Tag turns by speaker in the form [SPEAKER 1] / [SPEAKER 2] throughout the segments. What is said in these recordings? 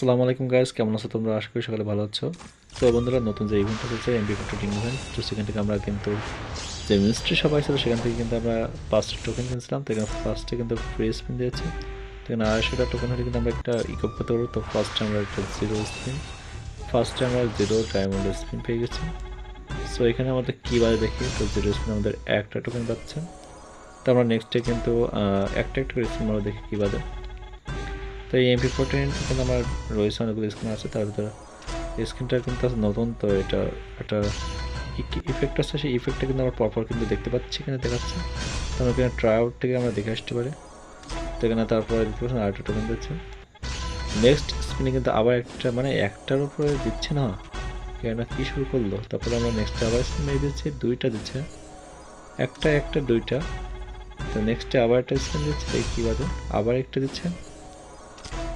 [SPEAKER 1] আসসালামু আলাইকুম গাইস কেমন আছো তোমরা? আশা করি সকালে ভালো আছো। তো বন্ধুরা, নতুন যে ইভেন্টটা চলছে এমবি টিম ইভেন্ট তো সেখান থেকে আমরা কিন্তু যে মিনিস্ট্রি সবাই ছিল, সেখান থেকে কিন্তু আমরা পাঁচটা টোকেন কিনছিলাম। তো এখানে ফার্স্টে কিন্তু ফ্রি স্পিন দিয়েছে। তো এখানে আড়াইশোটা টোকেন হলে কিন্তু আমরা একটা ইকপ করতে পারব। তো ফার্স্টে আমরা একটা জিরো স্পিন ফার্স্টে আমরা জিরো ডায়মন্ড স্পিন পেয়ে গেছি। সো এখানে আমাদের কী বাজে দেখি? তো জিরো স্পিন আমাদের একটা টোকেন পাচ্ছে। তো আমরা নেক্সটে কিন্তু একটা একটা করে স্পিন আমরা দেখি কী বাজে। তো এই এমপি ফোরটিন কিন্তু আমার রয়েছে অনেকগুলো স্ক্রিন আছে, তার ভিতরে স্ক্রিনটা কিন্তু নতুন, তো এটা একটা ইফেক্ট আছে সেই ইফেক্টটা কিন্তু আমরা পরপর কিন্তু দেখতে পাচ্ছি, এখানে দেখাচ্ছে। তো আমরা এখানে ট্রাই আউট থেকে আমরা দেখে আসতে পারি। তো এখানে তারপরে দেখতে পাচ্ছেন আরেকটা টোকেন দিচ্ছে নেক্সট স্পিনে কিন্তু আবার একটা মানে একটার উপরে দিচ্ছে না? কেননা কী শুরু করল? তারপরে আমরা নেক্সট আবার স্পিন মেরে দিচ্ছি, দুইটা দিচ্ছে। একটা একটা, দুইটা। তো নেক্সটে আবার একটা স্পিন দিচ্ছে, এই কী বাদে? আবার একটা দিচ্ছে।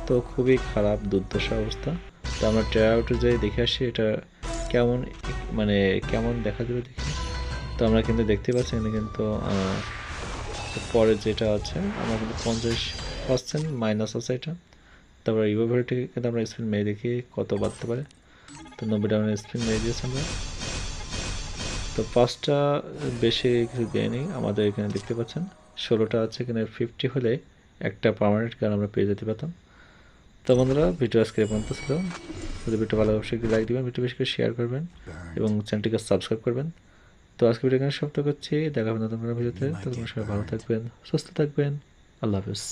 [SPEAKER 1] তো খুবই খারাপ, দুর্দশা অবস্থা। তো আমরা ট্রাই আউটে যাই, দেখে আসি এটা কেমন মানে কেমন দেখা যাবে দেখি। তো আমরা কিন্তু দেখতে পাচ্ছি, এখানে কিন্তু পরে যেটা আছে, আমরা কিন্তু পঞ্চাশ পার্সেন্ট মাইনাস আছে এটা। তারপর ইভোভেলটি কিন্তু আমরা স্পিন মেরে দেখি, কত বাড়তে পারে। তো নব্বই ডাউন স্পিন মেরে দিয়েছি আমরা। তো পাঁচটা বেশি কিছু দেয়নি, আমাদের এখানে দেখতে পাচ্ছেন। ষোলোটা আছে, এখানে ফিফটি হলে একটা পার্মানেন্ট গান আমরা পেয়ে যেতে পারতাম। তো বন্ধুরা ভিডিও আজকে পর্যন্ত ছিল। যদি ভিডিও ভালো অবশ্যই লাইক দেবেন ভিডিও বেশি করে শেয়ার করবেন এবং চ্যানেলটিকে সাবস্ক্রাইব করবেন। তো আজকে ভিডিও এখানে সমাপ্ত করছি। দেখা হবে নতুন কোনো ভিডিওতে তো। তোমরা সবাই ভালো থাকবেন সুস্থ থাকবেন। আল্লাহ হাফিজ।